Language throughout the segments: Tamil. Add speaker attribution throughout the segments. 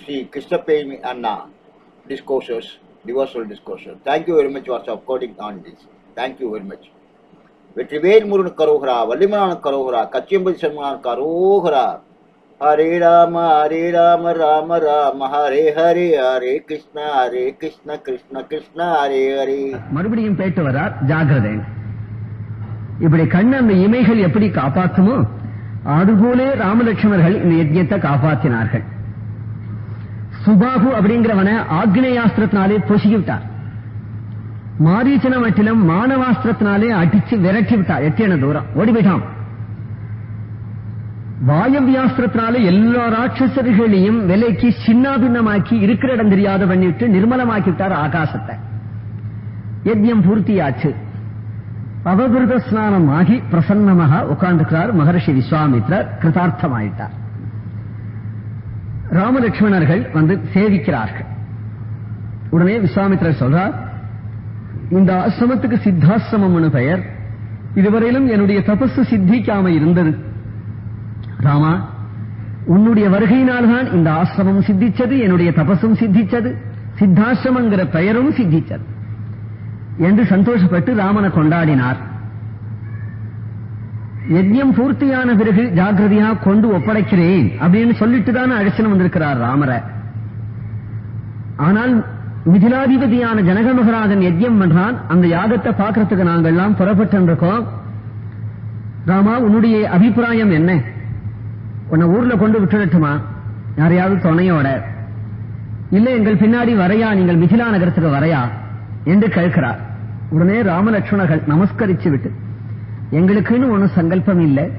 Speaker 1: Sri Krishnapemi Anna discourses, devotional discourses. Thank you very much for supporting on this. Thank you very much. Vetrivel Murugan கரோகரா வள்ளிமலான கரோகரா கச்சியம்பதி சண்முகன் கரோகரா ஹரே ராம ஹரே ராம ராம ராம ஹரே ஹரே ஹரே கிருஷ்ண ஹரே கிருஷ்ண கிருஷ்ண கிருஷ்ண ஹரே ஹரே
Speaker 2: மறுபடியும் பேட்டு வரார் ஜாகிரதை இப்படி கண்ணு அந்த இமைகள் எப்படி காப்பாற்றுமோ அதுபோலே ராமலட்சுமணர்கள் இந்த யஜ்யத்தை காப்பாற்றினார்கள் சுபாகு அப்படிங்கிறவனை ஆக்னேயாஸ்திரத்தினாலே பொசுகி விட்டார். மாரீச்சன மட்டிலும் மானவாஸ்திரத்தினாலே அடிச்சு விரட்டி விட்டார். எட்டியன தூரம். ஓடி போயிட்டான். வாயவியாஸ்திரத்தினாலே எல்லா ராட்சசர்களையும் விலைக்கு சின்னாபின்னமாக்கி இருக்கிற இடம் தெரியாத பண்ணிட்டு நிர்மலமாக்கி விட்டார் ஆகாசத்தை. யஜ்யம் பூர்த்தியாச்சு. அவகிருத ஸ்நானமாகி பிரசன்னமாக உட்கார்ந்துக்கிறார் மகர்ஷி விஸ்வாமித்ரர். கிருதார்த்தமாயிட்டார். ராமலட்சுமணர்கள் வந்து சேவிக்கிறார்கள். உடனே விஸ்வாமித்ரர் சொல்றார் இந்த ஆசிரமத்துக்கு சித்தாசிரமம்னு பெயர். இதுவரையிலும் என்னுடைய தபசு சித்திக்காம இருந்தது. ராமா உன்னுடைய வருகையினால்தான் இந்த ஆசிரமம் சித்திச்சது என்னுடைய தபசும் சித்திச்சது சித்தாசிரமங்கிற பெயரும் சித்திச்சது. என்று சந்தோஷப்பட்டு ராமனை கொண்டாடினார். யஜ்யம் பூர்த்தியான பிறகு ஜாகிரதையா கொண்டு ஒப்படைக்கிறேன் அப்படின்னு சொல்லிட்டு தானே அழைச்சனம் வந்திருக்கிறார் ராமரை. ஆனால் மிதிலாதிபதியான ஜனக மகராஜன் யஜ்யம் பண்றான் அந்த யாகத்தை பாக்குறதுக்கு நாங்கள் எல்லாம் புறப்பட்டு இருக்கோம் ராமா உன்னுடைய அபிப்பிராயம் என்ன? உன்னை ஊர்ல கொண்டு விட்டுடட்டுமா? யாரையாவது துணையோட. இல்ல எங்கள் பின்னாடி வரையா? நீங்கள் மிதிலா நகரத்துக்கு வரையா? என்று கேட்கிறார். உடனே ராமலட்சுமணர்கள் நமஸ்கரிச்சு விட்டு எங்களுக்குன்னு ஒன்னும் சங்கல்பம் இல்லை.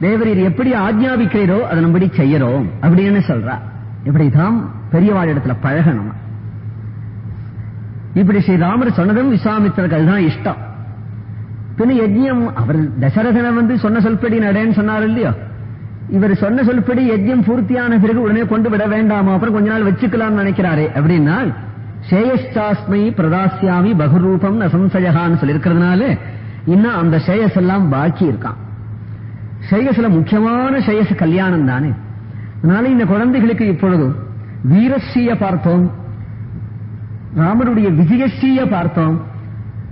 Speaker 2: தேவரீர் எப்படி ஆஜ்ஞாபிக்கிறீரோ நம்படி செய்யறோம். அப்படின்னு சொல்றா. இப்படிதான் பெரியவாழ் இடத்துல பழகணும். இப்படி ஸ்ரீ ராமர் சொன்னதும் விஸ்வாமித்திரர்கள் தான் இஷ்டம். பின்ன யஜ்யம் அவர் தசரதனை வந்து சொன்ன சொல்படி நடேன்னு சொன்னார் இல்லையோ? இவர் சொன்ன சொல்படி யஜ்யம் பூர்த்தியான பிறகு உடனே கொண்டு விட வேண்டாமா? அப்புறம் கொஞ்ச நாள் வச்சுக்கலாம்னு நினைக்கிறாரே. அப்படின்னா சேயஸ்டாஸ்மை பிரதாசியாமி பகுரூபம் நசம்சயகான்னு சொல்லியிருக்கிறதுனால இன்னும் அந்த சேயஸ் எல்லாம் பாக்கி இருக்கான். சேயஸ்ல முக்கியமான சேயஸ் கல்யாணம் தானே. அதனால இந்த குழந்தைகளுக்கு இப்பொழுது வீரஸ்ரீய பார்த்தோம். ராமருடைய விஜயஸ்ரீய பார்த்தோம்.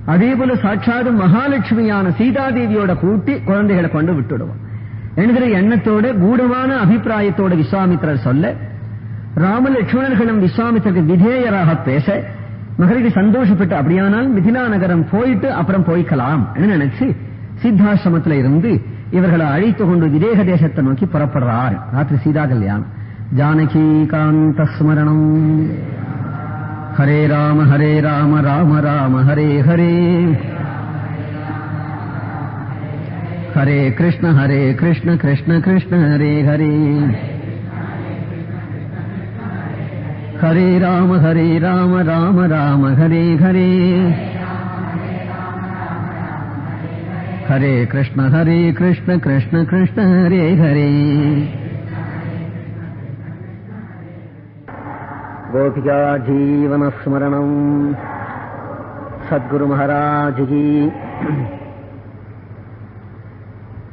Speaker 2: அதே போல சாட்சாது மகாலட்சுமியான சீதாதேவியோட கூட்டி குழந்தைகளை கொண்டு விட்டுடுவோம். என்கிற எண்ணத்தோட கூடமான அபிப்பிராயத்தோட விஸ்வாமித்திரர் சொல்ல ராமலட்சுமணர்களும் விஸ்வாமித்திரருக்கு விதேயராக பேச மகரிஷி சந்தோஷப்பட்டு அப்படியானால் மிதிலா நகரம் போயிட்டு அப்புறம் போய்க்கலாம் நினைச்சு சித்தாசிரமத்துல இருந்து இவர்களை அழைத்து கொண்டு விதேக தேசத்தை நோக்கி புறப்படுறார். ராத்திரி சீதா கல்யாணம் ஜானகி காந்த ஸ்மரணம். ஹரே ராம ஹரே ராம ராம ராம ஹரே ஹரே. ஹரே கிருஷ்ண ஹரே கிருஷ்ண கிருஷ்ண கிருஷ்ண ஹரே ஹரே. हरे राम हरे राम राम राम हरे हरे। हरे कृष्ण हरे कृष्ण कृष्ण कृष्ण हरे हरे। गोपिका जीवनस्मरणम् सद्गुरुमहाराजिः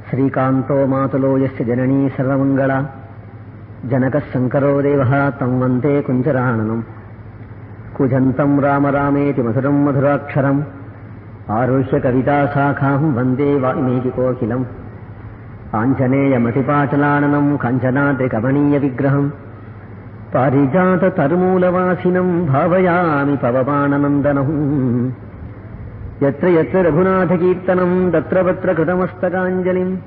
Speaker 2: श्रीकान्तो मातुलो यस्य जननी सर्वमङ्गला। जनकः शङ्करो देवः तम् वन्दे कुञ्जराननम्। कुजन्तम् राम रामेति मधुरम् मधुराक्षरम्। आरुह्य कविताशाखाम् वन्दे वाल्मीकिकोकिलम् आञ्जनेयमतिपाटलाननम् कञ्चनाद्रिकमणीयविग्रहम् पारिजाततरुमूलवासिनम् भावयामि पवमाननन्दनम्। यत्र यत्र रघुनाथकीर्तनम् तत्र तत्र कृतमस्तकाञ्जलिम्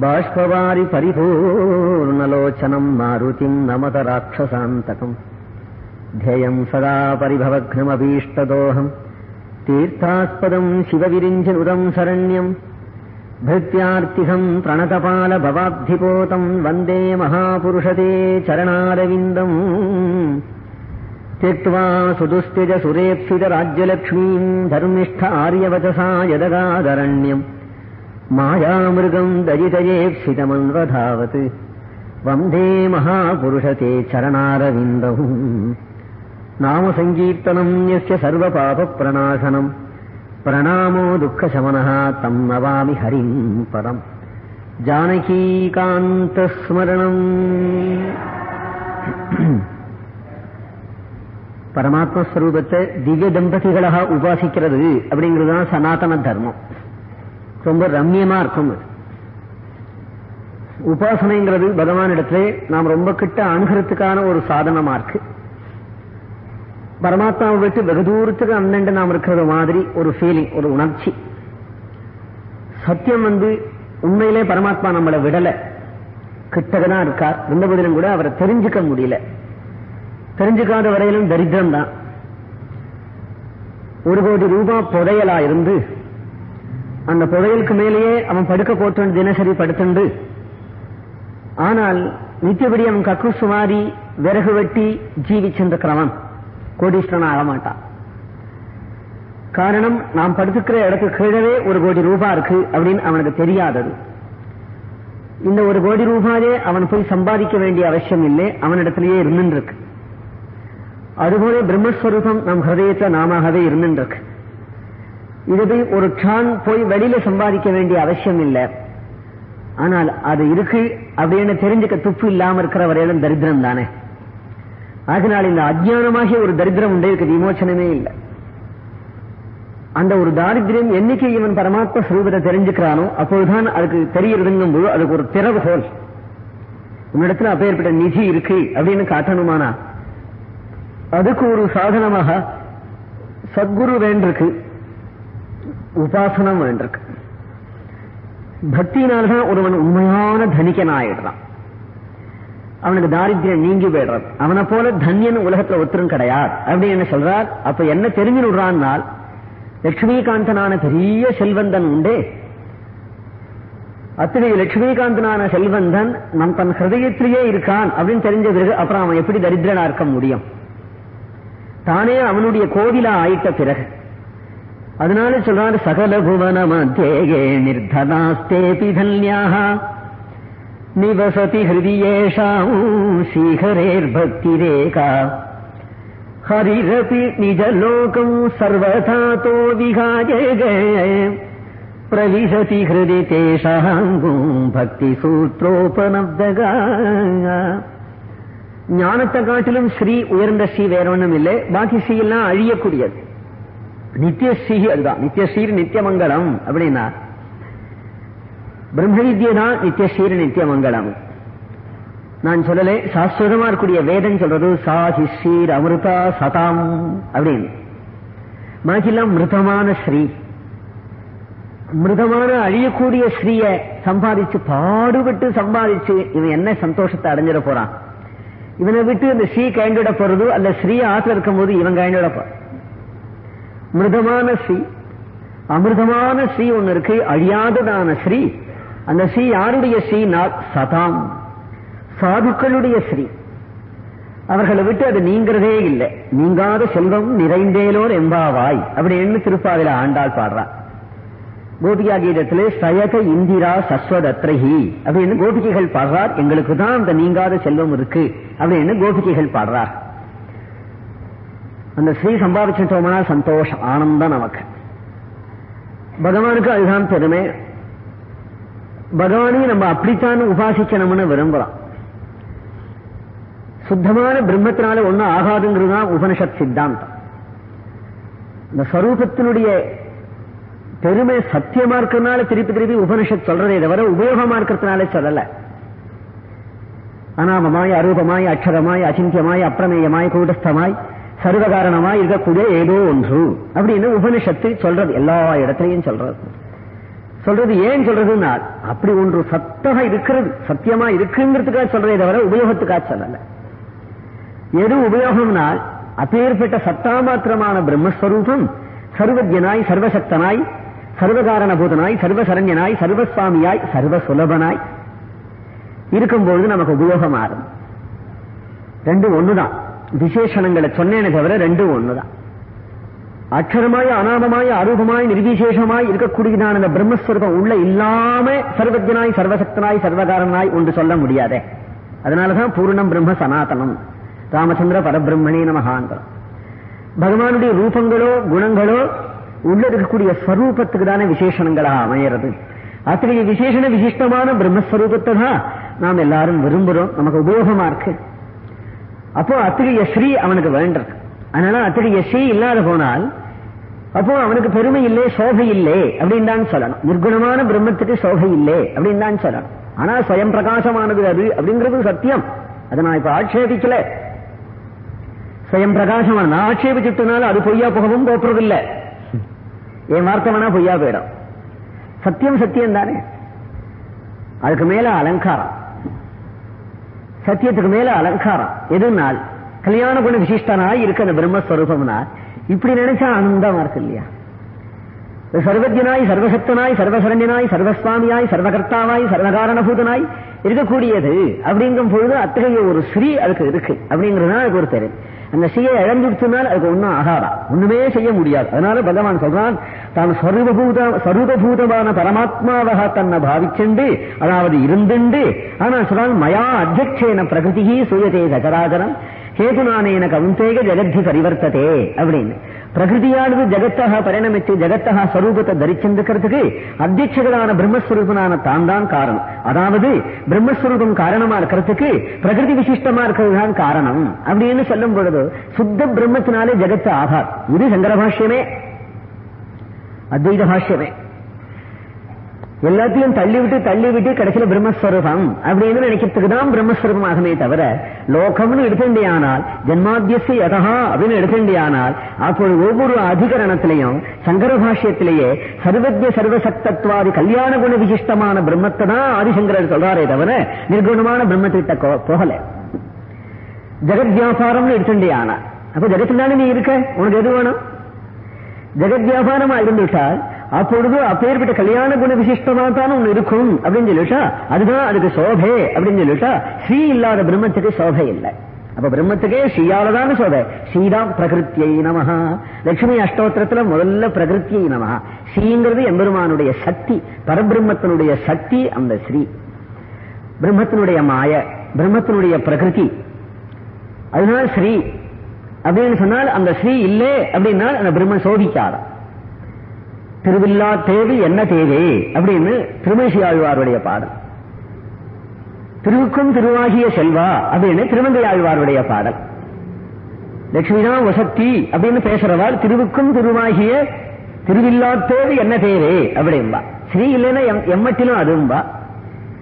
Speaker 2: बाष्पवारि परिपूर्णलोचनम् मारुतिम् नमत राक्षसान्तकम् ध्येयम् सदा परिभवघ्नमभीष्टदोहम्। तीर्थास्पदम् शिवविरिञ्जनुदम् शरण्यम्। भृत्यार्तिहम् प्रणतपालभवाब्धिपोतम् वन्दे महापुरुषते चरणारविन्दम्। त्यक्त्वा सुदुस्त्यज सुरेप्सितराज्यलक्ष्मीम् धर्मिष्ठ आर्यवचसा यदगादरण्यम् मायामृगम् दजितयेप्सितमन्वधावत् वन्दे महापुरुषते चरणारविन्दौ नामसङ्कीर्तनम् यस्य सर्वपापप्रणाशनम् प्रणामो दुःखशमनः तम् नवामि हरिम् परम् ஜானகீகாந்தஸ்மரணம் பரமாத்மஸ்வரூபத்தை திவ்ய தம்பதிகளாக உபாசிக்கிறது அப்படிங்கிறதுதான் சனாதன தர்மம் ரொம்ப ரம்யமா இருக்கும் அது. உபாசனைங்கிறது பகவான் இடத்துல நாம் ரொம்ப கிட்ட அணுகிறதுக்கான ஒரு சாதனமா இருக்கு. பரமாத்மாவை விட்டு வெகு தூரத்துக்கு அண்ணண்டு நாம் இருக்கிறது மாதிரி ஒரு ஃபீலிங் ஒரு உணர்ச்சி. சத்தியம் வந்து உண்மையிலே பரமாத்மா நம்மளை விடல. கிட்டகதான் இருக்கார். இருந்தபோதிலும் கூட அவரை தெரிஞ்சுக்க முடியல. தெரிஞ்சுக்காத வரையிலும் தரித்திரம் தான் ஒரு கோடி ரூபாய் புதையலா இருந்து அந்த புதையலுக்கு மேலேயே அவன் படுக்க போட்டு தினசரி படுத்துண்டு. ஆனால் நித்தியபடி அவன் கக்கு சுமாரி விறகு வெட்டி ஜீவிச்சிருக்கிறவன் கோடீஸ்வரன் ஆகமாட்டான் காரணம் நாம் படுத்துக்கிற இடத்துக்கு கீழவே ஒரு கோடி ரூபா இருக்கு அப்படின்னு அவனுக்கு தெரியாதது. இந்த ஒரு கோடி ரூபாயே அவன் போய் சம்பாதிக்க வேண்டிய அவசியம் இல்லை அவனிடத்திலேயே இருந்துருக்கு அதுபோல பிரம்மஸ்வரூபம் நம் ஹதயத்துல நாமவே இருந்துருக்கு இது ஒரு டான் போய் வெளியில சம்பாதிக்க வேண்டிய அவசியம் இல்லை. ஆனால் அது இருக்கு அப்படின்னு தெரிஞ்சுக்க துப்பு இல்லாம இருக்கிற வரையிலும் தரித்திரம் தானே. அதனால் இந்த அஜ்ஞானமாகிய ஒரு தரித்திரம் உண்டே இருக்கு விமோச்சனமே இல்லை. அந்த ஒரு தாரித்திரம் என்னைக்கு இவன் பரமாத்ம ஸ்வரூபத்தை தெரிஞ்சுக்கிறானோ அப்போதுதான் அதுக்கு தெரியறதுங்கும் போது அதுக்கு ஒரு திறவுகோல் உன்னிடத்துல அப்பேற்பட்ட நிதி இருக்கு அப்படின்னு காட்டணுமானா? அதுக்கு ஒரு சாதனமாக சத்குரு வேண்டிருக்கு. உபாசனம் வேண்டிருக்கு. பக்தியினால்தான் ஒருவன் உண்மையான தனிக்கன் ஆயிடுறான் அவனுக்கு தாரித்திரம் நீங்கி போயிடுறது. அவனை போல தன்யன் உலகத்துல ஒருத்தரும் கிடையாது. அப்படின்னு சொல்றார்? அப்ப என்ன தெரிஞ்சு விடுறான்னால் லட்சுமிகாந்தனான பெரிய செல்வந்தன் உண்டே. அத்தகைய லட்சுமிகாந்தனான செல்வந்தன் நம் தன் ஹிருதயத்திலேயே இருக்கான் அப்படின்னு தெரிஞ்ச பிறகு அப்புறம் அவன் எப்படி தரித்திரனா இருக்க முடியும்? தானே அவனுடைய கோவிலா ஆயிட்ட பிறகு. அதனால சொல்றாரு சகல புவன மத்தியே நிர்தனாஸ்தேபி தன்யாக நிவசதி ஹிருதியேஷாம் ஸ்ரீஹரேர்பக்திரேகா ஹரிரபி நிஜலோகம் சர்வதாத்தோ விகாஜே பிரவிசதி ஹிருதி தேஷாங்கும் பக்தி சூத்ரோபனப்தகா ஞானத்தை காட்டிலும் ஸ்ரீ உயர்ந்த ஸ்ரீ வேற ஒண்ணும் இல்லை பாக்கி ஸ்ரீ எல்லாம் அழியக்கூடியது நித்திய ஸ்ரீ அதுதான். நித்திய நித்தியமங்கலம் அப்படின்னா பிரம்ம வித்யை தான் நித்தியஸ்ரீர் நித்தியமங்கலம் நான் சொல்லலை சாஸ்வதமா இருக்கக்கூடிய வேதம் சொல்றது சாஹி ஸ்ரீர் அமிர்தா சதாம் அப்படின்னு. பாக்கிலாம் மிருதமான ஸ்ரீ. மிருதமான அழியக்கூடிய ஸ்ரீய சம்பாதிச்சு பாடுபட்டு சம்பாதிச்சு இவன் என்ன சந்தோஷத்தை அடைஞ்சிட போறான்? இவனை விட்டு இந்த ஸ்ரீ கைண்டிட போறது அல்ல ஸ்ரீ ஆத்துல இருக்கும் போது இவன் கைண்டிட போறான். மிருதமான ஸ்ரீ. அமிர்தமான ஸ்ரீ ஒன்னு இருக்கு. அழியாததான ஸ்ரீ. அந்த ஸ்ரீ யாருடைய ஸ்ரீனால் சதாம். சாதுக்களுடைய ஸ்ரீ. அவர்களை விட்டு அது நீங்கிறதே இல்லை. நீங்காத செல்வம் நிறைந்தேலோர் எம்பாவாய் அப்படின்னு திருப்பாவில ஆண்டாள் பாடுறா. கோபிகா கீதத்திலே சயக இந்திரா சஸ்வதத்ரஹி அப்படின்னு கோபிகைகள் பாடுறார். எங்களுக்கு தான் அந்த நீங்காத செல்வம் இருக்கு அப்படின்னு கோபிகைகள் பாடுறார். அந்த ஸ்ரீ சம்பாதிச்சிட்டோம்னா சந்தோஷம் ஆனந்தம் நமக்கு. பகவானுக்கு அதுதான் பெருமை. பகவானையும் நம்ம அப்படித்தான் உபாசிக்கணும்னு விரும்புறோம். சுத்தமான பிரம்மத்தினால ஒன்னும் ஆகாதுங்கிறது தான் உபனிஷத் சித்தாந்தம். இந்த ஸ்வரூபத்தினுடைய பெருமை சத்தியமா இருக்கிறதுனால திருப்பி திருப்பி உபனிஷத் சொல்றதே தவிர உபயோகமா இருக்கிறதுனால சொல்லல. அனாமமாய் அரூபமாய் அக்ஷரமாய் அச்சிந்தியமாய் அப்பிரமேயமாய் கூடஸ்தமாய் சர்வகாரணமாய் இருக்கக்கூடிய ஏதோ ஒன்று அப்படின்னு உபனிஷத்து சொல்றது எல்லா இடத்துலையும் சொல்றது. சொல்றது ஏன் சொல்றதுன்னா அப்படி ஒன்று சத்தமா இருக்கிறது சத்தியமா இருக்குங்கிறதுக்காக சொல்றதே தவிர உபயோகத்துக்காக சொல்லல. எது உபயோகம்னால் அப்பேற்பட்ட சத்தா மாத்திரமான பிரம்மஸ்வரூபம் சர்வஜனாய் சர்வசக்தனாய் சர்வகாரணபூதனாய் சர்வசரண்யனாய் சர்வசுவாமியாய் சர்வசுலபனாய். இருக்கும்பொழுது நமக்கு உபயோகமாகும். ரெண்டும் ஒண்ணுதான். விசேஷணங்களை சொன்னேனே தவிர ரெண்டும் ஒண்ணுதான். அக்ஷரமாய் அனாமமாய் அரூபமாய் நிர்விசேஷமாய் இருக்கக்கூடியதான அந்த பிரம்மஸ்வரூபம் உள்ள இல்லாம சர்வஜனாய் சர்வசக்தனாய் சர்வகாரனாய் ஒன்று சொல்ல முடியாதே. அதனாலதான் பூர்ணம் பிரம்ம சனாதனம். ராமச்சந்திர பரபிரம்மணே நமகாந்தரம் பகவானுடைய ரூபங்களோ குணங்களோ உள்ள இருக்கக்கூடிய ஸ்வரூபத்துக்கு தானே விசேஷணங்களா அமையிறது. அத்தகைய விசேஷண விசிஷ்டமான பிரம்மஸ்வரூபத்தை தான் நாம் எல்லாரும் விரும்புறோம். நமக்கு உபயோகமா இருக்கு. அப்போ அத்தகைய ஸ்ரீ அவனுக்கு வேண்டது அதனால அத்தகைய ஸ்ரீ இல்லாத போனால் அப்போ அவனுக்கு பெருமை இல்லை சோகை இல்லை அப்படின்னு தான் சொல்லணும். நிர்குணமான பிரம்மத்துக்கு சோகை இல்லை அப்படின்னு தான் சொல்லணும். ஆனா சுயம் பிரகாசமானது அது அப்படிங்கிறது சத்தியம். அதை நான் இப்ப ஆட்சேபிக்கல. சுயம் பிரகாசமான நான் ஆட்சேபிச்சுட்டனால அது பொய்யா போகவும் போப்புறதில்லை என் வார்த்தை வேணா பொய்யா போயிடும். சத்தியம் சத்தியம் தானே அதுக்கு மேல அலங்காரம். சத்தியத்துக்கு மேல அலங்காரம். எதுனால்? கல்யாண குண விசிஷ்டனாய் இருக்கு அந்த பிரம்மஸ்வரூபம்னா இப்படி நினைச்சா ஆனந்தமா இருக்கு இல்லையா? சர்வஜனாய் சர்வசக்தனாய் சர்வசரண்யனாய் சர்வஸ்வாமியாய் சர்வகர்த்தாவாய் சர்வகாரணபூதனாய் இருக்கக்கூடியது. அப்படிங்கும் பொழுது அத்தகைய ஒரு ஸ்ரீ அதுக்கு இருக்கு. அப்படிங்கிறதுனால அதுக்கு ஒரு தெரியும் அந்த ஸ்ரீயை இழந்துடுச்சுனால் அதுக்கு ஒன்றும் ஆகாதா? ஒண்ணுமே செய்ய முடியாது. அதனால பகவான் சொல்றான் தான் சர்வபூத சர்வபூதமான பரமாத்மாவாக தன்னை பாவிச்சுண்டு அதாவது இருந்துண்டு. ஆனால் சொல்றான் மயா அத்தியட்சேன பிரகிருதி சூயதே சகராகரம் கேதுநானேன கவுந்தேக ஜெகத்தி பரிவர்த்ததே அப்படின்னு. பிரகிருதியானது ஜெகத்தாக பரிணமித்து ஜெகத்தகா ஸ்வரூபத்தை தரிச்சிருக்கிறதுக்கு அத்தியட்சகரான பிரம்மஸ்வரூபனான தான் தான் காரணம் அதாவது பிரம்மஸ்வரூபம் காரணமா இருக்கிறதுக்கு பிரகிருதி விசிஷ்டமா இருக்கிறது தான் காரணம் அப்படின்னு சொல்லும் பொழுது சுத்த பிரம்மத்தினாலே ஜெகத்து ஆகாது இது சங்கர பாஷ்யமே அத்வைத பாஷ்யமே எல்லாத்தையும் தள்ளிவிட்டு தள்ளிவிட்டு தள்ளி பிரம்மஸ்வரூபம் அப்படின்னு நினைக்கிறதுக்கு தான் பிரம்மஸ்வரூபமாகவே தவிர லோகம்னு எடுத்துண்டியானால் ஜென்மாத்தியசு யதா அப்படின்னு எடுத்துண்டியானால் அப்பொழுது ஒவ்வொரு அதிகரணத்திலையும் சங்கர பாஷ்யத்திலேயே சர்வஜ சர்வசக்தத்வாதி கல்யாண குண விசிஷ்டமான பிரம்மத்தை தான் ஆதிசங்கரர் சொல்றாரே தவிர நிர்குணமான பிரம்மத்திட்ட போகல. ஜெகத் வியாபாரம்னு எடுத்துண்டியானா அப்ப தானே நீ இருக்க? உனக்கு எது வேணும்? ஜெகத் வியாபாரமா இருந்துட்டால் அப்பொழுது அப்பேற்பட்ட கல்யாண குண விசிஷ்டமா தான் ஒண்ணு இருக்கும் அப்படின்னு சொல்லிட்டா அதுதான் அதுக்கு சோபை அப்படின்னு சொல்லிட்டா ஸ்ரீ இல்லாத பிரம்மத்துக்கு சோபை இல்லை. அப்ப பிரம்மத்துக்கே ஸ்ரீயாலதான சோபை. ஸ்ரீதான் பிரகிருத்தியை நமகா லட்சுமி அஷ்டோத்திரத்துல முதல்ல பிரகிருத்தியை நமகா ஸ்ரீங்கிறது எம்பெருமானுடைய சக்தி பரபிரம்மத்தினுடைய சக்தி அந்த ஸ்ரீ. பிரம்மத்தினுடைய மாய பிரம்மத்தினுடைய பிரகிருதி. அதனால ஸ்ரீ. அப்படின்னு சொன்னால் அந்த ஸ்ரீ இல்லை அப்படின்னா அந்த பிரம்ம சோதிக்காத திருவில்லா தேவி என்ன தேவை அப்படின்னு திருமேசி ஆழ்வாருடைய பாடல். திருவுக்கும் திருவாகிய செல்வா அப்படின்னு திருமங்கை ஆழ்வாருடைய பாடல். லட்சுமிதான் வசக்தி அப்படின்னு பேசுறவாள் திருவுக்கும் திருவாகிய திருவில்லாத்தேவி என்ன தேவை அப்படின்பா. ஸ்ரீ இல்லைன்னா எம்- எம்மட்டிலும் அதுவும்பா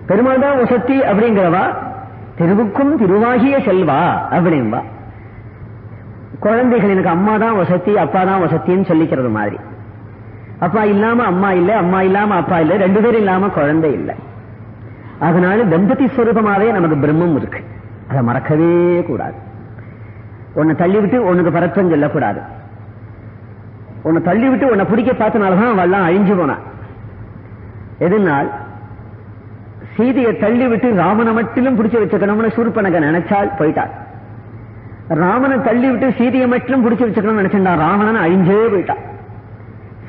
Speaker 2: பெருமாள் தான் வசத்தி அப்படிங்கிறவா திருவுக்கும் திருவாகிய செல்வா அப்படின்பா. குழந்தைகள் எனக்கு அம்மா தான் வசதி அப்பா தான் வசத்தின்னு சொல்லிக்கிறது மாதிரி. அப்பா இல்லாம அம்மா இல்ல அம்மா இல்லாம அப்பா இல்ல. ரெண்டு பேரும் இல்லாம குழந்தை இல்ல. அதனால தம்பதி ஸ்வரூபமாவே நமக்கு பிரம்மம் இருக்கு. அதை மறக்கவே கூடாது. உன்னை தள்ளிவிட்டு உனக்கு பரத்தம் சொல்லக்கூடாது. உன்னை தள்ளி விட்டு உன்னை பிடிக்க பார்த்தனாலதான் அவெல்லாம் அழிஞ்சு போனான் எதுனால்? சீதையை தள்ளிவிட்டு ராமனை மட்டிலும் பிடிச்சு வச்சுக்கணும்னு சூர்பனக நினைச்சால் போயிட்டாள் ராமனை தள்ளி விட்டு சீதையை மட்டும் பிடிச்சு வச்சுக்கணும்னு நினைச்சிருந்தா ராவணன் அழிஞ்சே போயிட்டான்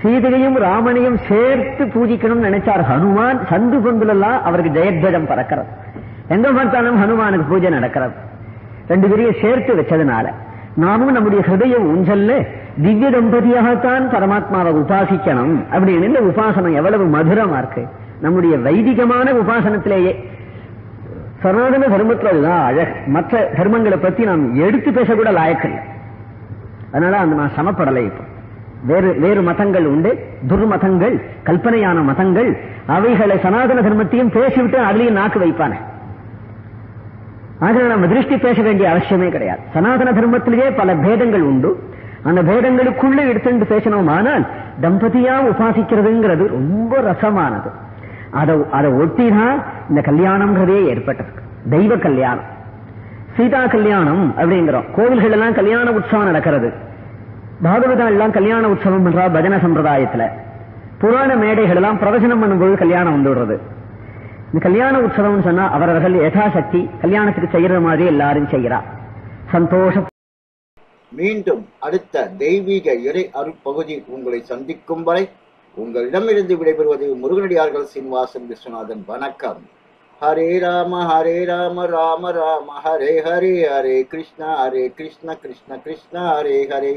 Speaker 2: சீதையையும் ராமனையும் சேர்த்து பூஜிக்கணும்னு நினைச்சார் ஹனுமான். சந்து பொந்துலெல்லாம் அவருக்கு ஜெயத்வஜம் பறக்கிறது. எங்க பார்த்தாலும் ஹனுமானுக்கு பூஜை நடக்கிறது. ரெண்டு பேரையும் சேர்த்து வச்சதுனால நாமும் நம்முடைய ஹிருதய ஊஞ்சல்ல திவ்ய தம்பதியாகத்தான் பரமாத்மாவை உபாசிக்கணும் அப்படின்னு இந்த உபாசனம் எவ்வளவு மதுரமா இருக்கு. நம்முடைய வைதிகமான உபாசனத்திலேயே சனாதன தர்மத்துல அதுதான் அழகு. மற்ற தர்மங்களை பத்தி நாம் எடுத்து பேசக்கூட லாயக்கில்லை. அதனால அந்த நான் சமப்படலை இப்போ. வேறு வேறு மதங்கள் உண்டு. துர்மதங்கள் கல்பனையான மதங்கள் அவைகளை சனாதன தர்மத்தையும் பேசிவிட்டு அதுலயும் நாக்கு வைப்பான. அதனால நம்ம திருஷ்டி பேச வேண்டிய அவசியமே கிடையாது. சனாதன தர்மத்திலேயே பல பேதங்கள் உண்டு. அந்த பேதங்களுக்குள்ள எடுத்துட்டு பேசணுமானால் தம்பதியா உபாசிக்கிறதுங்கிறது ரொம்ப ரசமானது. அதை அதை ஒட்டிதான் இந்த கல்யாணம்ங்கிறதே ஏற்பட்டது தெய்வ கல்யாணம். சீதா கல்யாணம் அப்படிங்கிறோம். கோவில்கள் எல்லாம் கல்யாண உற்சவம் நடக்கிறது. பாகவதம் எல்லாம் கல்யாண உற்சவம் பண்றா பஜன சம்பிரதாயத்துல. புராண மேடைகள் எல்லாம் பிரவசனம் பண்ணும்போது கல்யாணம் வந்துடுறது இந்த கல்யாண உற்சவம்னு சொன்னா அவரவர்கள் யதாசக்தி கல்யாணத்துக்கு செய்யற மாதிரி எல்லாரும் செய்யறா சந்தோஷம்
Speaker 1: மீண்டும் அடுத்த தெய்வீக இறை அருட்பகுதி உங்களை சந்திக்கும் வரை உங்களிடமிருந்து விடைபெறுவது முருகனடியார்கள் சீனிவாசன் விஸ்வநாதன். வணக்கம். ஹரே ராம ஹரே ராம ராம ராம. ஹரே ஹரே ஹரே கிருஷ்ணா ஹரே கிருஷ்ண கிருஷ்ண கிருஷ்ண ஹரே ஹரே.